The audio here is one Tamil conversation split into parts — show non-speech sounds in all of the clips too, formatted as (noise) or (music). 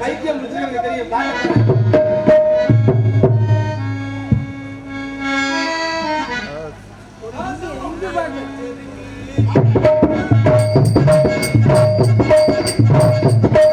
பைத்தியம் முடிச்சு எனக்கு தெரியும். பாருங்க.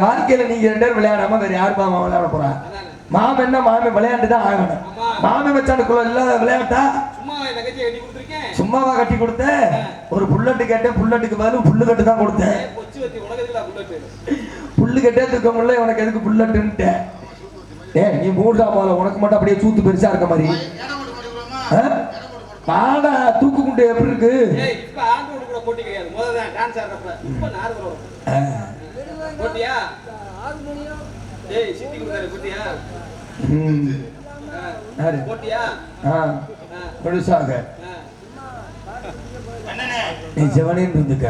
என் வாழ்க்கையில நீங்க ரெண்டு பேரும் விளையாடாம வேற யார் மாமா விளையாட போறா? அதானே மாமன் என்ன மாமன் விளையாண்டு தான் ஆகணும். மாமன் வச்சானுக்குள்ள இல்லாத விளையாட்டா? கட்டி சும்மாவா கட்டி கொடுத்தேன் ஒரு புல்லட்டு கேட்டேன் புல்லட்டுக்கு பதில் புல்லு கட்டு தான் கொடுத்தேன். புல்லு கட்டே தூக்க முடியல உனக்கு எதுக்கு புல்லட்டுன்ட்டேன். ஏ நீ மூடுதா போல உனக்கு மட்டும் அப்படியே சூத்து பெருசா இருக்க மாதிரி? பாடா தூக்கு குண்டு எப்படி இருக்கு? போட்டியா ஏய் சிட்டி கொடுத்தாரு போட்டியா? போட்டியா. அண்ணனே, நீ செவனேன்னு இருந்துக்க.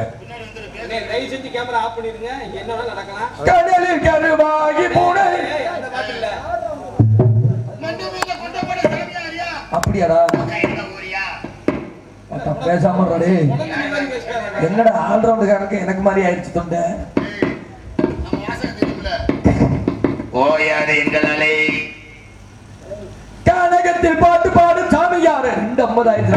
கடலில் கருவாகி பூனை? அப்படியாடா? பேசாம என்னடா ஆல்ரவுண்டுக்காரனுக்கு எனக்கு மாதிரி ஆயிடுச்சு தொண்டை. ஓயாது எங்கள் அலை கானகத்தில் பாட்டு பாடு சாமியாரு அந்த இந்த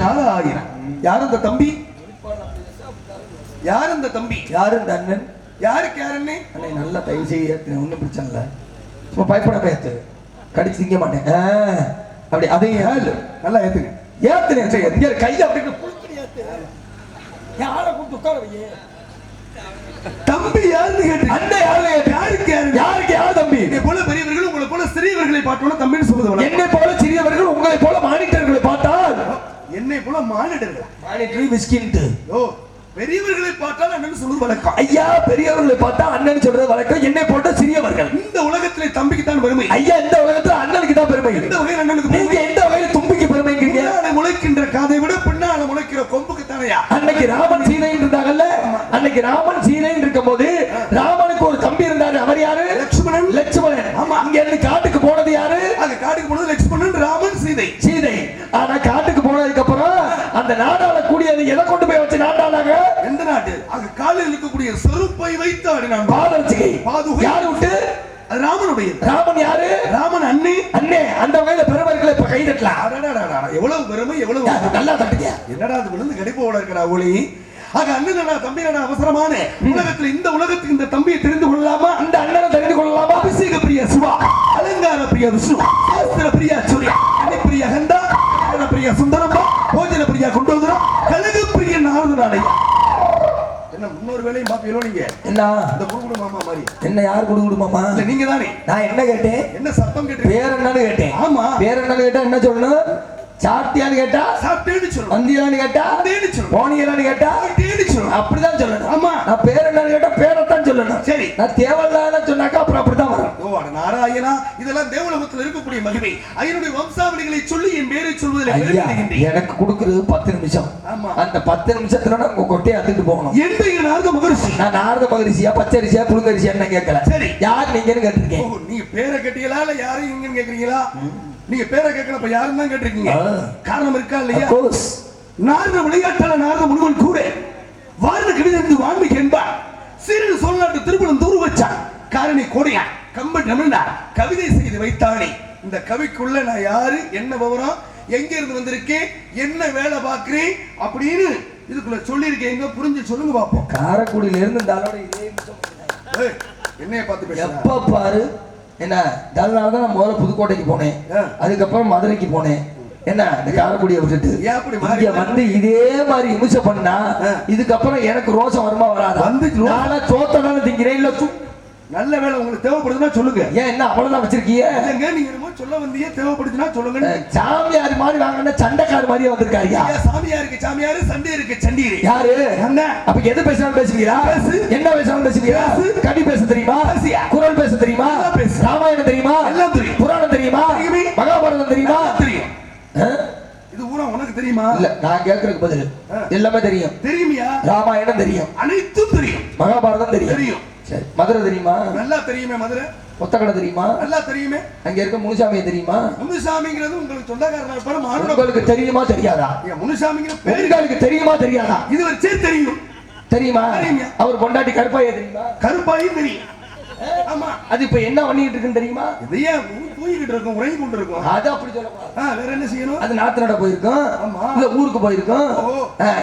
நாலாயிரம் யார் அந்த தம்பி? யார் அந்த தம்பி? யார் இந்த அண்ணன்? யாருக்கு யாருன்னு அண்ணே நல்லா தயவு செய்ய ஒன்றும் பிரச்சனை இல்லை. சும்மா பயப்பட பேத்து கடிச்சு திங்க மாட்டேன். அப்படி அதையும் ஏழு நல்லா ஏத்துங்க. ஏத்துனேன். சரி, எங்க கையில அப்படின்னு புடிச்சு ஏத்து. யாரை கூப்பிட்டு உட்கார தம்பி யாருன்னு கேட்டு. அண்ணன் யாரு யாருக்கு யாரு யாருக்கு யார் தம்பி? என்னை போல பெரியவர்கள் உங்களை போல சிறியவர்களை பார்த்தோன்னா தம்பின்னு வழக்கம். என்னை போல சிறியவர்கள் உங்களை போல மானிட்டர்களை பார்த்தால். என்னை போல மானிடர்கள். மானிட்டரி விஸ்கின்ட்டு. ஓ. பெரியவர்களை பார்த்தால் அண்ணன் சொல்லுவது வழக்கம். ஐயா பெரியவர்களை பார்த்தா அண்ணன் சொல்றது வழக்கம். என்னை போட்ட சிறியவர்கள். இந்த உலகத்திலே தம்பிக்கு தான் பெருமை. ஐயா இந்த உலகத்துல அண்ணனுக்கு தான் பெருமை. இந்த வகையில் அண்ணனுக்கு நீங்க எந்த வகையில தும்பிக்கு பெருமைங்கிறீங்க? முளைக்கின்ற காதை விட பின்னால முளைக்கிற கொம்புக்கு தானையா அன்னைக்கு ராமன் சீதைன்னு இருந்தாங்கல்ல? அன்னைக்கு ராமன் சீதைன்னு இருக்கும்போது ராமனுக்கு ஒரு தம்பி இருந்தாரு. அவர் யாரு? லட்சுமணன். லட்சுமணன். ஆமா. அங்க இருந்து காட்டுக்கு போனது யாரு? அங்க காட்டுக்கு போனது லட்சுமணன் ராமன் சீதை. சீதை. ஆனா காட்டுக்கு போனதுக்கு அப்புறம் அந்த நாடாள கூடியது எதை கொண்டு அங்க காலில் இருக்கக்கூடிய செருப்பை வைத்து ஆடினான். பாதரட்சிகை பாதுகை. யாரு விட்டு அது ராமனுடையது. ராமன் யாரு? ராமன் அண்ணே. அண்ணே அந்த வகையில பெருமர்களை இப்ப கை தட்டலாம் அடடடடடா, எவ்வளவு பெருமை எவ்வளவு? நல்லா தட்டுங்க என்னடா அது விழுந்து கடிப்போட இருக்கிறா ஒளி ஆக அண்ணனா தம்பி அவசரமான உலகத்துல இந்த உலகத்துக்கு இந்த தம்பியை தெரிந்து கொள்ளலாமா அந்த அண்ணனை தெரிந்து கொள்ளலாமா அபிஷேக பிரிய சிவா அலங்கார பிரிய விஷ்ணு சாஸ்திர பிரியா சூர்யா அணி பிரிய கண்டா கண்டன பிரிய சுந்தரம்பா போஜன பிரியா குண்டோதரா கழக பிரிய நாரதனாலய முன்னொரு வேலையும் பாப்பீங்களோ நீங்க? என்ன? இந்த குடுகுடு மாமா மாதிரி. என்ன யார் குடு குடுமாமா இல்ல நீங்க தானே நான் என்ன கேட்டேன்? என்ன சத்தம் கேட்டு பேர் என்னன்னு கேட்டேன். ஆமா. பேர் என்னன்னு கேட்டா என்ன சொல்லணும்? சாப்பிட்டியான்னு கேட்டா? சாப்பிட்டேன்னு சொல்லணும். வந்தியான்னு கேட்டா? வந்தேன்னு சொல்லணும். போனியலான்னு கேட்டா? போயிட்டேன்னு சொல்லணும். அப்படிதான் சொல்லணும். ஆமா. நான் பேர் என்னன்னு கேட்டா பேரைத்தான் சொல்லணும். சரி. நான் தேவையில்லாத சொன்னாக்கா அப்புறம் அப்படித்தான் நாராயணா இதெல்லாம் தேவலோகத்தில் இருக்கக்கூடிய மகிமை. ஐயனுடைய வம்சாவளிகளை சொல்லி என் பேரை சொல்வதில் எனக்கு கொடுக்கறது பத்து நிமிஷம். அந்த பத்து நிமிஷத்துல நான் உங்க கொட்டையை அத்துட்டு போகணும். எந்த நாரத மகரிஷி? நான் நாரத மகரிஷியா பச்சரிசியா புழுங்கரிசியா என்ன கேட்கல? சரி. யார் நீங்கன்னு கேட்டிருக்கேன் ஓ நீங்க பேரை கேட்டீங்களா இல்ல யாரும் இங்கன்னு கேக்குறீங்களா? நீங்க பேரை கேட்கல யாரும் தான் கேட்டிருக்கீங்க. காரணம் இருக்கா இல்லையா. நாரத விளையாட்டாள நாரத முனிவன் கூட வாழ்ந்த கடிதம் வான்மிக்கு என்பார் சிறிது சொல்நாட்டு திருமணம் தூரு வச்சான். காரணி கோடையா கம்ப தமிழ்னா கவிதை செய்து வைத்தானே. இந்த கவிக்குள்ள நான் யாரு என்ன விவரம் எங்க இருந்து வந்திருக்கேன் என்ன வேலை பார்க்கிறேன் அப்படின்னு இதுக்குள்ள சொல்லியிருக்கேங்க புரிஞ்சு சொல்லுங்க பாப்போம் காரைக்குடியில இருந்து இந்த ஆளோட இதே என்னைய பார்த்து எப்ப பாரு என்ன அதனால தான் நான் முதல்ல புதுக்கோட்டைக்கு போனேன். அதுக்கப்புறம் மதுரைக்கு போனேன். என்ன இந்த காரைக்குடியை விட்டுட்டு? இங்க வந்து இதே மாதிரி இமிச்ச பண்ணா. இதுக்கப்புறம் எனக்கு ரோசம் வருமா வராதா? வந்து நானா சோத்தனால திங்கிறேன் இல்ல நல்ல வேலை உங்களுக்கு தேவைப்படுதுன்னா சொல்லுங்க. ஏன் என்ன அவ்வளவுதான் வச்சிருக்கீங்க? இல்லைங்க நீங்க என்னமோ சொல்ல வந்தீங்க தேவைப்படுதுன்னா சொல்லுங்க சாமியார் மாதிரி வாங்கினா சண்டைக்கார் மாதிரியே வந்திருக்காருயா? சாமியாருக்கு சாமியாரு சண்டை இருக்கு சண்டீரு யாரு? என்ன? அப்ப எது பேசினாலும் பேசுவீங்களா? பேசு. என்ன பேசினாலும் பேசுவீங்களா? பேசு. கடி பேச தெரியுமா. குரல் பேச தெரியுமா. ராமாயணம் தெரியுமா? எல்லாம் தெரியும். புராணம் தெரியுமா? தெரியுமே. மகாபாரதம் தெரியுமா? தெரியும்? இது ஊரா உனக்கு தெரியுமா? இல்ல நான் கேட்கறதுக்கு பதில். எல்லாமே தெரியும். தெரியுமியா? ராமாயணம் தெரியும். அனைத்தும் தெரியும். மகாபாரதம் தெரியும். தெரியும். சரி. மதுரை தெரியுமா? நல்லா தெரியுமே மதுரை. ஒத்தக்கடை தெரியுமா? நல்லா தெரியுமே. அங்க இருக்க முனுசாமியை தெரியுமா? முனுசாமிங்கிறது உங்களுக்கு சொந்தக்காரனா இருப்பாரு உங்களுக்கு தெரியுமா தெரியாதா? முனுசாமிங்கிற உங்களுக்கு தெரியுமா தெரியாதா? இது வச்சே தெரியும். தெரியுமா. அவர் பொண்டாட்டி கருப்பாயே தெரியுமா? கருப்பாயும் தெரியும். ஆமா. அது இப்ப என்ன பண்ணிட்டு இருக்குன்னு தெரியுமா? இதையே தூங்கிட்டு இருக்கும் உறங்கி கொண்டு இருக்கும். அது அப்படி சொல்லக்கூடாது. வேற என்ன செய்யணும்? அது நாத்து நட போயிருக்கும். இல்ல ஊருக்கு போயிருக்கும்.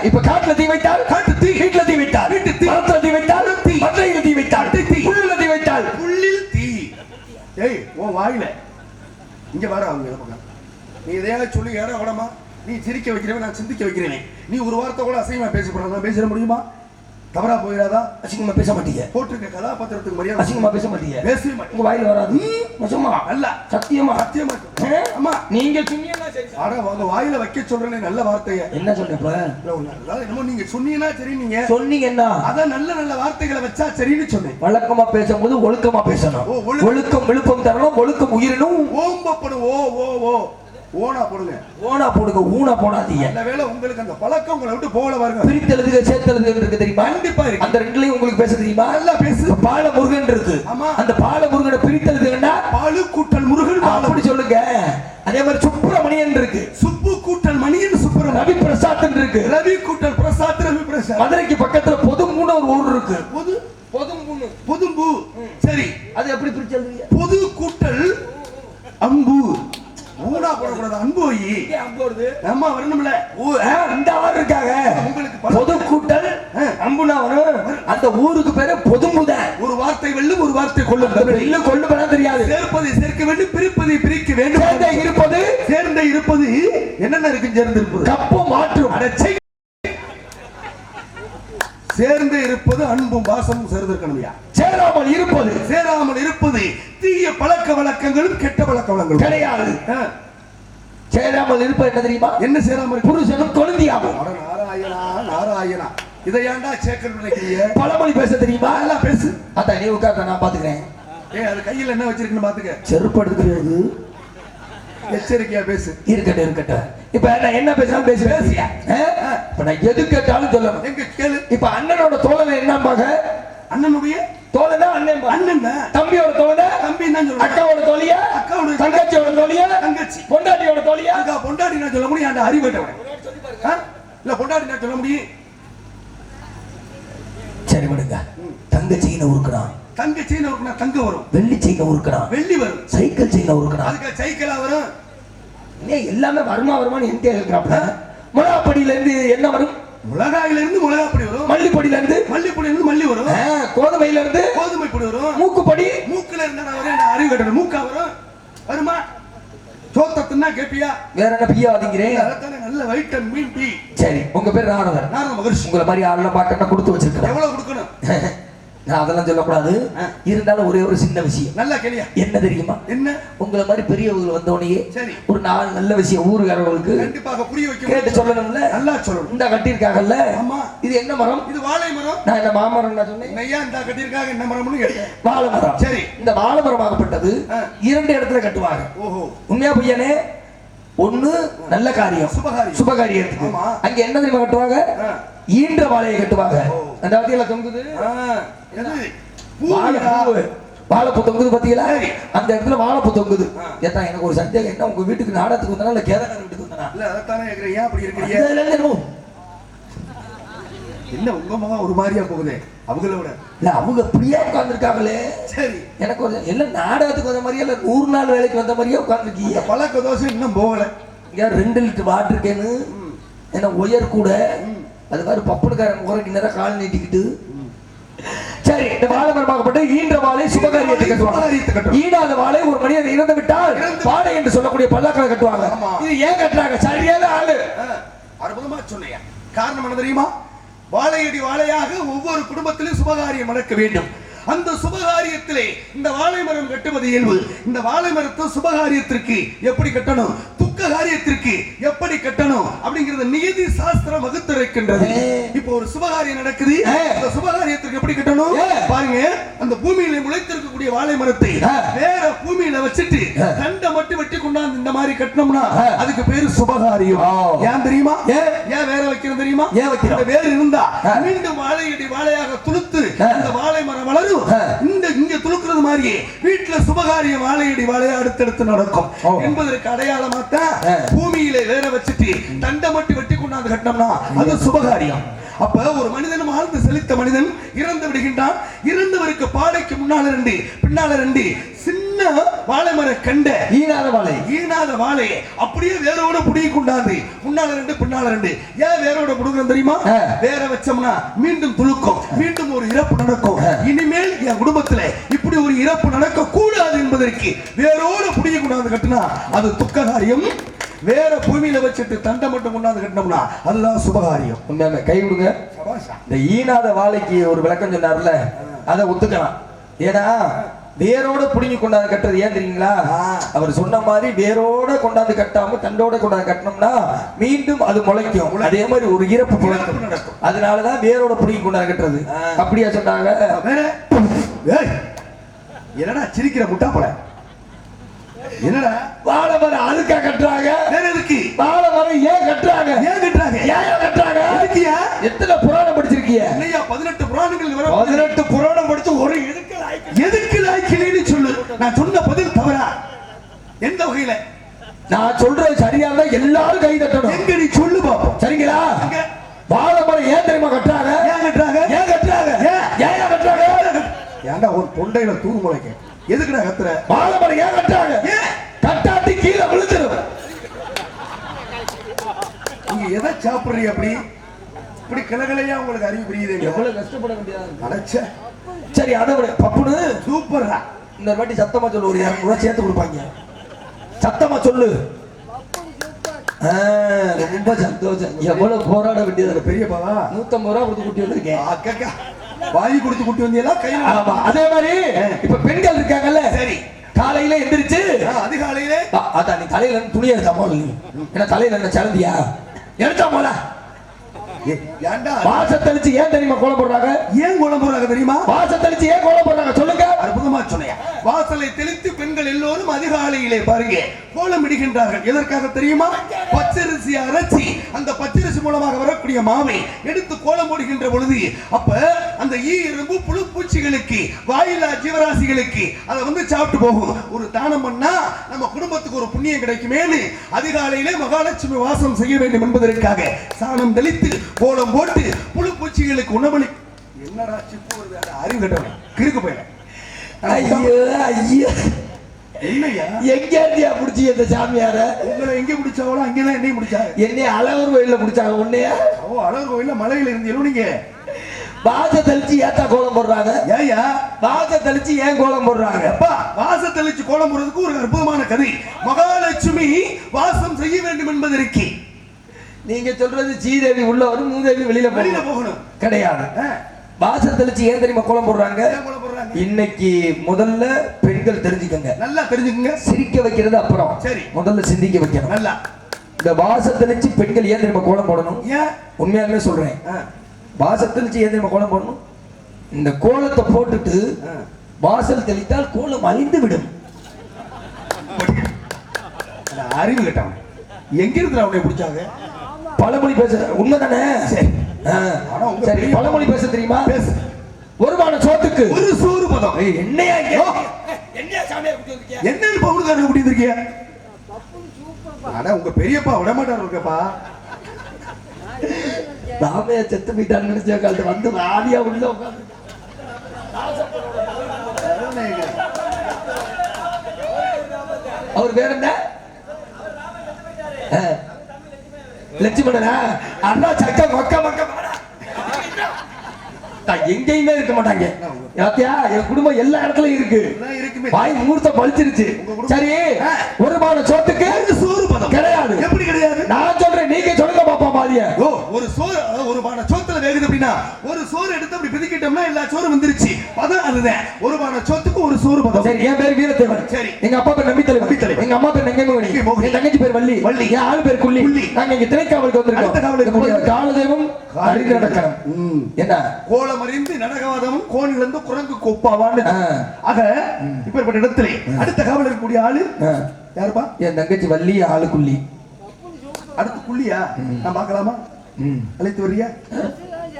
இப்ப காட்டுல தீ வைத்தால்? காட்டு தீ. வீட்டுல தீ வைத்தால்? வீட்டு தீ. மரத்துல தீ வைத்தால்? தீ. மதுரையில தீ வைத்தால்? தீ. புல்லுல தீ வைத்தால்? புள்ளில் தீ. ஏய் உன் வாயில. இங்க வர அவங்க பக்கம். நீ எதையாவது சொல்லி ஏற விடமா நீ சிரிக்க வைக்கிறவன் நான் சிந்திக்க வைக்கிறேன். நீ ஒரு வார்த்தை கூட அசிங்கமா பேசப்படாத பேசிட முடியுமா? தவறா போயிடாதா? அசிங்கமா பேச மாட்டீங்க. போட்டிருக்க கதாபாத்திரத்துக்கு மரியாதை அசிங்கமா பேச மாட்டீங்க. பேசவே மாட்டேன் உங்க வாயில வராது. நிஜமா? அல்ல. சத்தியமா? சத்தியமா? ஆமா நீங்க சொன்னீங்கன்னா சரி ஆனா உங்க வாயில வைக்க சொல்றேனே நல்ல வார்த்தைய. என்ன அதாவது என்னமோ நீங்க சொன்னீங்கன்னா சரி நீங்க சொன்னீங்கன்னா? அதான் நல்ல நல்ல வார்த்தைகளை வச்சா சரின்னு சொன்னேன். வழக்கமா பேசும்போது ஒழுக்கமா பேசணும். ஒழுக்கம் விழுப்பம் தரணும் ஒழுக்கம் உயிரினும். ஓம்பப்படும். ஓ ஓ ஓ. ஓனா போடுங்க. ஓனா போடுங்க ஊனா போடாதீங்க. நல்ல வேளை உங்களுக்கு அந்த பழக்கம் உங்களை விட்டு போகல பாருங்க. பிரித்தெழுதுக சேர்த்தெழுதுக இருக்கு தெரியுமா? கண்டிப்பா இருக்கு. அந்த ரெண்டுலயும் உங்களுக்கு பேச தெரியுமா? நல்லா பேசு. பால முருகன் இருக்கு. ஆமா. அந்த பால முருகனை பிரித்தெழுதுகன்னா பாலு கூட்டல் முருகன் அப்படி சொல்லுங்க. அதே மாதிரி சுப்பிரமணியன் இருக்கு. சுப்பு கூட்டல் மணியன் சுப்பிரமணியன். ரவி பிரசாத் இருக்கு. ரவி கூட்டல் பிரசாத் ரவி பிரசாத் மதுரைக்கு பக்கத்துல பொதும்புன்னு ஒரு ஊர் இருக்கு பொது பொதும்புன்னு பொதும்பு சரி அது எப்படி பிரிச்சு எழுதுவீங்க பொது கூட்டல் அம்பு ஊனா போடக்கூடாது அன்பு வை அம்மா வரணும்ல? இந்த ஆள் இருக்காங்க. உங்களுக்கு பழக்கம். பொது கூட்டல் ஆ. அம்புனா வரும் அந்த ஊருக்கு பேரு பொதும்புதான் ஒரு வார்த்தை வெல்லும் ஒரு வார்த்தை கொள்ளும் கொண்டு போனா தெரியாது. சேர்ப்பதை சேர்க்க வேண்டும் பிரிப்பதை பிரிக்க வேண்டும். சேர்ந்தே இருப்பது சேர்ந்த இருப்பது என்னென்ன இருக்கு சேர்ந்து இருப்பது? கப்பு மாற்றும். அடச்சை சேர்ந்து இருப்பது அன்பும் பாசமும் சேர்ந்து இருக்கணும்யா சேராமல் இருப்பது. சேராமல் இருப்பது தீய பழக்க வழக்கங்களும் கெட்ட பழக்க வழக்கங்களும். கிடையாது. சேராமல் இருப்பது என்ன தெரியுமா? என்ன சேராமல்? புருஷனும் கொழுந்தியாகும் நாராயணா நாராயணா. இதை ஏன்டா நினைக்கிறீங்க பழமொழி பேச தெரியுமா? நல்லா பேசு. அதான் நீ உட்கார்ந்த நான் பாத்துக்கிறேன். ஏய் அது கையில என்ன வச்சிருக்குன்னு பாத்துக்க. செருப்பு எடுத்துக்கிறது எச்சரிக்கையா பேசு. இருக்கட்டும் இருக்கட்டும். இப்ப நான் என்ன பேசினாலும் பேசி பேசியா? இப்ப நான் எது கேட்டாலும் சொல்லணும். எங்க கேளு. இப்ப அண்ணனோட தோழனை என்னம்பாங்க? அண்ணனுடைய தோழனா அண்ணன் அண்ணன் தான். தம்பியோட தோழனை? தம்பி என்ன சொல்லுவாங்க அக்காவோட தோழியா? அக்காவோட தங்கச்சியோட தோழியா? தங்கச்சி. பொண்டாட்டியோட தோழியா? அக்கா பொண்டாடி நான் சொல்ல முடியும்? அந்த அறிவேட்டவன்? இல்ல பொண்டாடி நான் சொல்ல முடியும்? சரி விடுங்க. தங்க செயின உருக்கணும் தங்க செயின் ஒரு தங்க வரும். வெள்ளி செயின உருக்கணும் வெள்ளி வரும். சைக்கிள் செயின உருக்கணும் அதுக்கு சைக்கிளா வரும்? ஏன் எல்லாமே வருமா வருமானு என்கிட்ட இருக்கிறாப்ல முளாப்படியில இருந்து என்ன வரும்? மிளகாயில இருந்து மிளகாப்பொடி வரும். மல்லிப்பொடியில இருந்து மல்லிப்பொடியில இருந்து மல்லி வரும். கோதுமையில இருந்து கோதுமை பொடி வரும். மூக்குப்பொடி? மூக்குல இருந்தா நான் அறிவு கட்டணும். மூக்கா வரும். வருமா? சோத்தத்துனா கேப்பியா? வேற என்ன பியா வாதிங்கிறேன்? அதைத்தானே நல்ல வைட்டமின் டி சரி உங்க பேர் ராணவர் நாரத மகர்ஷி. உங்களை மாதிரி ஆளுநர் பாட்டா கொடுத்து வச்சிருக்கிறேன் எவ்வளவு கொடுக்கணும்? (laughs) நான் அதெல்லாம் சொல்லக்கூடாது. இருந்தாலும் ஒரே ஒரு சின்ன விஷயம். நல்லா கேளியா? என்ன தெரியுமா? என்ன? உங்களை மாதிரி பெரியவங்க வந்தோடனே சரி. ஒரு நாலு நல்ல விஷயம் ஊருக்காரர்களுக்கு கண்டிப்பாக புரிய வைக்க கேட்டு சொல்லணும்ல? நல்லா சொல்லணும். இந்த கட்டியிருக்காங்கல்ல? ஆமா. இது என்ன மரம்? இது வாழை மரம். நான் என்ன மாமரம் நான் சொன்னேன்? நையா இந்த கட்டியிருக்காங்க என்ன மரம்னு கேட்டேன். வாழை மரம். சரி. இந்த வாழை மரமாகப்பட்டது. இரண்டு இடத்துல கட்டுவாங்க. ஓஹோ. உண்மையா பையனே ஒண்ணு நல்ல காரியம். சுபகாரியம். சுபகாரியத்துக்கு. அங்க என்ன தெரியுமா கட்டுவாங்க. ஈன்ற வாழையை கட்டுவாங்க. அந்த வாத்தியில தொங்குது. வாழைப்பூ தொங்குது பாத்தீங்களா. அந்த இடத்துல வாழைப்பூ தொங்குது. ஏத்தா எனக்கு ஒரு சந்தேகம். என்ன உங்க வீட்டுக்கு நாடகத்துக்கு வந்தனா இல்ல கேதார் வீட்டுக்கு வந்தனா? இல்ல கேக்குறேன் ஏன் அப்படி இல்ல, என்ன உங்க முகம் ஒரு மாதிரியா போகுது? அவங்கள விட. இல்ல அவங்க அப்படியே உட்கார்ந்துருக்காங்களே. சரி. எனக்கு ஒரு எல்லாம் நாடகத்துக்கு வந்த மாதிரியா இல்ல நூறு நாள் வேலைக்கு வந்த மாதிரியே உட்கார்ந்துருக்கீங்க இந்த பழக்க தோசை இன்னும் போகல. இங்க ரெண்டு லிட்டர் வாட்டர் கேனு ஏன்னா உயர் கூட அது மாதிரி பப்புனுக்காரன் முறைக்கு நேரம் கால் நீட்டிக்கிட்டு. சரி இந்த வாழை மரமாகப்பட்டு ஈன்ற வாழை சுபகாரியத்தை கட்டுவாங்க. ஈடாத வாழை ஒரு மனிதன் இறந்து விட்டால் வாழை என்று சொல்லக்கூடிய பல்லாக்களை கட்டுவாங்க. இது ஏன் கட்டுறாங்க? சரியான ஆளு. அற்புதமா சொன்னீங்க காரணம் என்ன தெரியுமா? வாழையடி வாழையாக ஒவ்வொரு குடும்பத்திலும் சுபகாரியம் நடக்க வேண்டும் அந்த சுபகாரியத்திலே இந்த வாழை மரம் கட்டுவது இயல்பு இந்த வாழை மரத்தை சுபகாரியத்திற்கு எப்படி கட்டணும் துக்க காரியத்திற்கு எப்படி கட்டணும் அப்படிங்கறது நியதி சாஸ்திரம் வகுத்துரைக்கின்றது. இப்போ ஒரு சுபகாரியம் நடக்குது. அந்த சுபகாரியத்திற்கு எப்படி கட்டணும். பாருங்க அந்த பூமியில முளைத்திருக்கக்கூடிய வாழை மரத்தை. வேற பூமியில வச்சுட்டு ஆ. மாதிரி கட்டினோம்னா ஆ. அதுக்கு பேரு சுபகாரியம். ஏன் தெரியுமா ஏன்? வேற வைக்கிறது தெரியுமா ஏன் வைக்கிறோம்? இந்த வேர் இருந்தா. மீண்டும் வாழையடி வாழையாக துளுத்து ஆ. இந்த வாழை மரம் வளரும். இந்த இங்க துளுக்குறது மாதிரியே வீட்டுல சுபகாரியம் வாழையடி வாழையா அடுத்தடுத்து நடக்கும். என்பதற்கு அடையாளமா தான் ஆ. பூமியில வேற வச்சுட்டு தண்டை மட்டும் வெட்டி கொண்டாந்து கட்டினோம்னா அது சுபகாரியம் அப்ப ஒரு மனிதன் வாழ்ந்து செழித்த மனிதன் இறந்து விடுகின்றான். இறந்தவருக்கு பாடைக்கு முன்னால ரெண்டு பின்னால ரெண்டு. சின்ன வாழை மரம் கண்ட ஈடாத வாழை. ஈனாத வாழையை அப்படியே வேரோட புடிங்கி கொண்டாந்து முன்னால ரெண்டு பின்னால ரெண்டு. ஏன் வேரோட புடுங்குறோம் தெரியுமா. வேற வச்சோம்னா மீண்டும் துளுக்கும் மீண்டும் ஒரு இறப்பு நடக்கும். இனிமேல் என் குடும்பத்துல இப்படி ஒரு இறப்பு நடக்க கூடாது என்பதற்கு வேரோட புடிங்கி கொண்டாந்து கட்டினா அது துக்ககாரியம். வேற பூமியில வச்சுட்டு தண்டை மட்டும் கொண்டாந்து கட்டினோம்னா அதுதான் சுபகாரியம். உண்மையாமே கை விடுங்க இந்த ஈனாத வாழைக்கு ஒரு விளக்கம் சொன்னார்ல அதை ஒத்துக்கலாம். ஏன்னா வேரோட புடுங்கி கொண்டாந்து கட்டுறது ஏன் தெரியுங்களா. அவர் சொன்ன மாதிரி வேரோட கொண்டாந்து கட்டாம தண்டோட கொண்டாந்து கட்டினோம்னா மீண்டும் அது முளைக்கும். அதே மாதிரி ஒரு இறப்பு முளைக்கும். அதனாலதான் வேரோட புடுங்கி கொண்டாந்து கட்டுறது. அப்படியா சொன்னாங்க. என்னடா சிரிக்கிற முட்டா போல என்னடா? வாழை மரம் அதுக்கா கட்டுறாங்க. வேற எதுக்கு? வாழை மரம் ஏன் கட்டுறாங்க? ஏன் கட்டுறாங்க? ஏன் கட்டுறாங்க? எதுக்குயா எத்தனை புராணம் படிச்சிருக்கீங்க இல்லையா பதினெட்டு புராணங்கள் பதினெட்டு புராணம் படிச்சு ஒரு லாய்க்கு? எதுக்கு லாய்க்கிலேன்னு சொல்லு. நான் சொன்ன பதில் தவறா. எந்த வகையில? நான் சொல்றது சரியா இருந்தா எல்லாரும் கை தட்டணும். எங்க நீ சொல்லு பாப்போம். சரிங்களா? வாழை மரம் ஏன் தெரியுமா கட்டுறாங்க? ஏன் கட்டுறாங்க? ஏன் கட்டுறாங்க? ஏன்? ஏன் கட்டுறாங்க? ஏன்டா ஒரு தொண்டையில தூர் முளைக்க எதுக்குடா கத்துற? வாழை மரம் ஏன் கட்டுறாங்க? ஏன்? கட்டாட்டி கீழே விழுந்துரும். நீங்க எதை சாப்பிடுறீங்க அப்படி? இப்படி கிளகலையா உங்களுக்கு அறிவு புரியுதுங்க எவ்வளவு கஷ்டப்பட வேண்டியதா. அடைச்ச. சரி அதை விட. பப்புனு சூப்பர்ரா. இந்த வாட்டி சத்தமா சொல்லு ஒரு இரநூறுவா சேர்த்து கொடுப்பாங்க. சத்தமா சொல்லு. ரொம்ப சந்தோஷம். எவ்வளவு போராட வேண்டியது இருக்கு. பெரியப்பாவா? நூத்தம்பது ரூபா கொடுத்து கூட்டி வந்திருக்கேன். அக்கா வாங்கி கொடுத்து கூட்டி வந்தீங்களா? கையில ஆமா. அதே மாதிரி இப்ப பெண்கள் இருக்காங்கல்ல சரி. காலையில எந்திரிச்சு அதிகாலையிலே அதான் நீ தலையில இருந்து துணியை எடுத்தா போல நீ. என்ன தலையில என்ன சலந்தியா எடுத்தா போல. வாசத்தளிச்சு ஏன் தெரியுமா கோலம் போடுறாங்க? ஏன் குழம்பு போறாங்க தெரியுமா? வாசத்தளிச்சு ஏன் கோலம் போடுறாங்க? சொல்லுங்க. அற்புதமா சொன்னையா? வாசலை தெளித்து பெண்கள் எல்லோரும் அதிகாலையிலே பாருங்க கோலம் இடுகின்றார்கள். எதற்காக தெரியுமா? பச்சரிசி அரைச்சி. அந்த பச்சரிசி மூலமாக வரக்கூடிய மாவை எடுத்து கோலம் போடுகின்ற பொழுது அப்ப அந்த ஈ எறும்பு புழு பூச்சிகளுக்கு வாயிலா ஜீவராசிகளுக்கு அதை வந்து சாப்பிட்டு போகும். ஒரு தானம் பண்ணா நம்ம குடும்பத்துக்கு ஒரு புண்ணியம் கிடைக்குமேனு அதிகாலையிலே மகாலட்சுமி வாசம் செய்ய வேண்டும் என்பதற்காக சாணம் தெளித்து கோலம் போட்டு புழு பூச்சிகளுக்கு உணவளி என்னடா சிப்பு வருது? அறிவு கட்டவன். கிறுக்கு போயில. ஐயோ ஐயோ. என்னய்யா? எங்க இருந்தியா புடிச்சி இந்த சாமியார? உங்களை எங்க பிடிச்சாவளோ அங்கதான் என்னையும் பிடிச்சாங்க என்னைய அழகர் கோயில்ல புடிச்சாங்க உன்னைய? ஓ அழகர் கோயில்ல மலையில இருந்தீங்களோ நீங்க வாச தெளிச்சு ஏத்தா கோலம் போடுறாங்க. ஏயா வாச தெளிச்சு ஏன் கோலம் போடுறாங்க? அப்பா வாச தெளிச்சு கோலம் போடுறதுக்கு ஒரு அற்புதமான கதை. மகாலட்சுமி வாசம் செய்ய வேண்டும் என்பதற்கு நீங்க சொல்றது சீதேவி உள்ள வரும் மூதேவி வெளியில வெளியில போகணும். கிடையாது. வாச தெளிச்சு ஏன் தெரியுமா கோலம் போடுறாங்க? இன்னைக்கு முதல்ல பெண்கள் தெரிஞ்சுக்கங்க. நல்லா தெரிஞ்சுக்குங்க. சிரிக்க வைக்கிறது அப்புறம். சரி. முதல்ல சிந்திக்க வைக்கணும். நல்லா. இந்த வாச தெளிச்சு பெண்கள் ஏன் தெரியுமா கோலம் போடணும்? ஏன்? உண்மையாலுமே சொல்றேன். ஆ, வாசல் தெளிச்சு ஏன் தெரியுமா கோலம் போடணும்? இந்த கோலத்தை போட்டுட்டு. வாசல் தெளித்தால் கோலம் அழிந்து விடும் அறிவு கேட்டவன். எங்க இருந்து அவனை பிடிச்சாங்க? பழமொழி பேச உண்மைதானே? சரி. பழமொழி பேச தெரியுமா? பேசு ஒருமான சோத்துக்கு. ஒரு சோறு பதம். என்னையா. என்னையா சாமியார் கூட்டி வந்திருக்கிய? என்னன்னு பவுனுக்காரங்க கூட்டி இருக்கீங்க அட உங்க பெரியப்பா விட மாட்டாரு இருக்கப்பா. ராமையா செத்து போயிட்டான்னு நினைச்ச காலத்து வந்து ஆதியா உள்ள உட்கார்ந்து. அவர் பேர் என்ன. லட்சுமணனா? அண்ணா சக்க மொக்க மொக்க. தான் எங்கேயுமே இருக்க மாட்டாங்க. யாத்தியா என் குடும்பம் எல்லா இடத்துலயும் இருக்கு. வாய் முகூர்த்தம் பழிச்சிருச்சு. சரி. ஒரு மான சோத்துக்கு சோறு பதம் கிடையாது. எப்படி கிடையாது? நான் சொல்றேன் நீங்க சொல்லுங்க பாப்பா பாதிய ஒரு சோறு ஒரு பானை சோத்துல வேகுது அப்படின்னா ஒரு சோறு எடுத்து அப்படி பிதிக்கிட்டோம்னா எல்லா சோறும் வந்துருச்சு. பதம் அதுதான். ஒரு பானை சோத்துக்கு ஒரு சோறு பதம். சரி என் பேர் வீரத்தேவன். சரி. எங்க அப்பா பேர் நம்பித்தலைவன். நம்பித்தலைவன். எங்க அம்மா பேர் நெங்கமோகனி நெங்கமோகனி. என் தங்கச்சி பேர் வள்ளி. வள்ளி. என் ஆளு பேர் குள்ளி. குள்ளி. நாங்க இங்க திணைக்காவலுக்கு அடுத்த காவலுக்கு வந்திருக்கோம். காலதெய்வம் அறிந்து நடக்கணும். என்ன? கோலம் அறிந்து நடகவாதமும் கோன் இழந்து குரங்கு கொப்பாவான்னு. ஆக இப்பேற்பட்ட இடத்திலே அடுத்த காவல் இருக்கக்கூடிய ஆளு. யாருப்பா? என் தங்கச்சி வள்ளி ஆளு குள்ளி. அடுத்து புள்ளியா நான் பார்க்கலாமா. அழைத்து வர்றியா?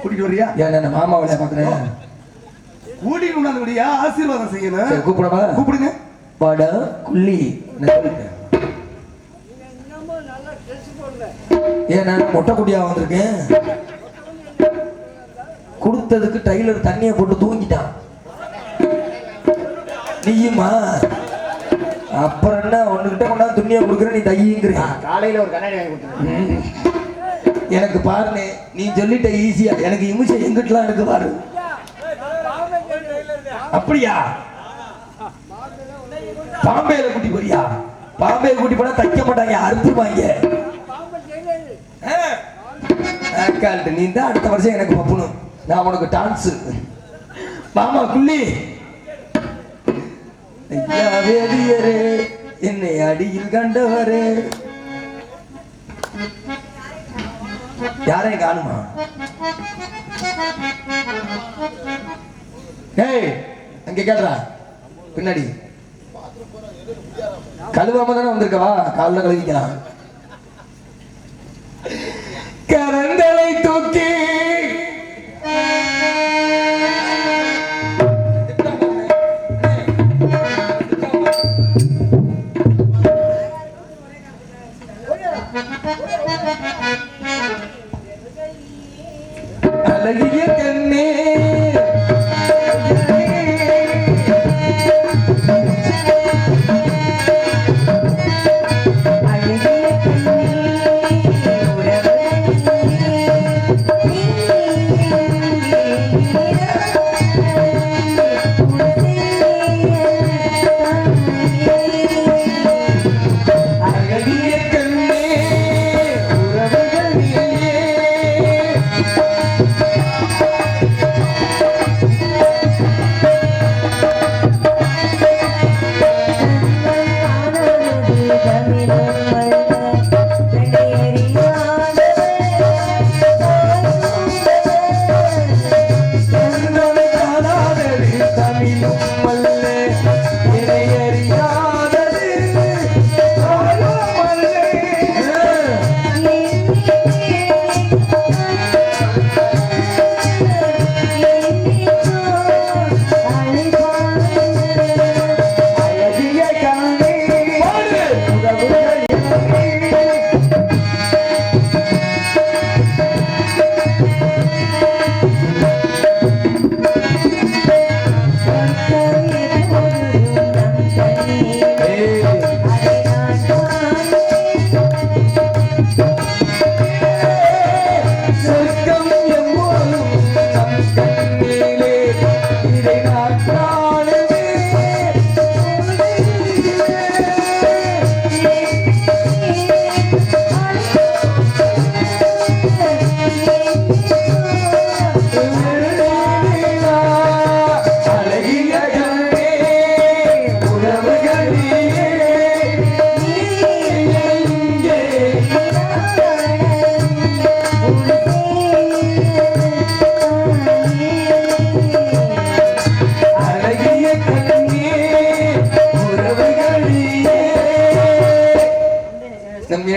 கூட்டிட்டு வர்றியா ஏன் நான் மாமாவில பாக்குறேன் கூட்டிட்டு கொண்டாந்து வரியா ஆசீர்வாதம் சரி செய்யணும் கூப்பிடவா கூப்பிடுங்க. வட குள்ளி. ஏன் நான் மொட்டை குடியா வந்திருக்கேன். கொடுத்ததுக்கு டைலர் தண்ணியை போட்டு தூங்கிட்டான். நீயுமா? அப்புறம் என்ன? உன்கிட்ட கொண்டாந்து துணியை கொடுக்குற நீ தையுங்கிற காலையில ஒரு கண்ணாடி வாங்கி கொடுத்துருங்க ம். எனக்கு பாருனே நீ சொல்லிட்ட ஈஸியா எனக்கு இமிஷை எங்கிட்டலாம் இருக்கு பாரு. அப்படியா? பாம்பேல கூட்டி போறியா? பாம்பே கூட்டி போனா தைக்க மாட்டாங்க அறுத்துருவாங்க நீ தான் அடுத்த வருஷம் எனக்கு பப்பணும் நான் உனக்கு டான்ஸ் மாமா குள்ளி. என்னை அடியில் கண்டவரே. யாரையும் காணுமா? ஏய் அங்க கேட்டுறா பின்னாடி. கழுவாம தானே வந்திருக்கவா? காலில் கழுவிக்கலாம். கரண்டலை தூக்கி.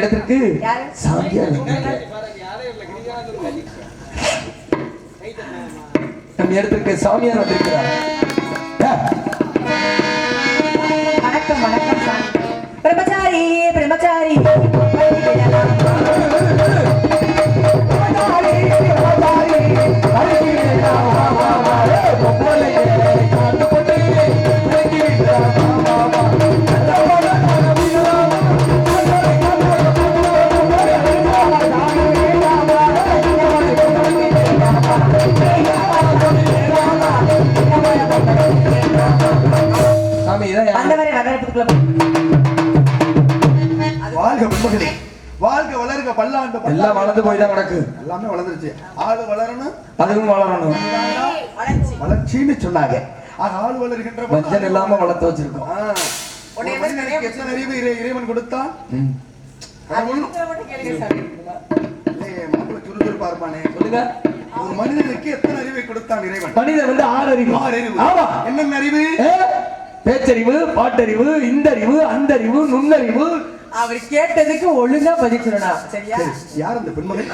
யாரு? சாமியார் நம் இடத்திற்கு சாமியார் வந்திருக்கிறார். வணக்கம் வணக்கம் பிரம்மச்சாரி பிரம்மச்சாரி. வாழ்க பெண்மகளே வாழ்க வளர்க பல்லாண்டு பல்லாண்டு. எல்லாம் வளர்ந்து போய் தான் கிடக்கு. எல்லாமே வளர்ந்துருச்சு. ஆளு வளரணும். அதுவும் வளரணும். வளர்ச்சி. வளர்ச்சின்னு சொன்னாங்க. ஆக ஆள் வளர்கின்ற வஞ்சன் இல்லாம வளர்த்து வச்சிருக்கோம். எத்தனை அறிவு இறை- இறைவன் மாப்பிள்ளை சுறுசுறுப்பா இருப்பானே. சொல்லுங்க. ஒரு மனிதனுக்கு எத்தனை அறிவை கொடுத்தான் இறைவன்? மனிதன் வந்து ஆறு அறிவு. ஆறு அறிவு ஆமா. என்னென்ன அறிவு? பேச்சறிவு பாட்டறிவு இந்தறிவு அந்தறிவு நுண்ணறிவு. அவர் கேட்டதுக்கு ஒழுங்கா பதில் சொல்லணும் சரியா? சரி, யார் அந்த பெண்மகள்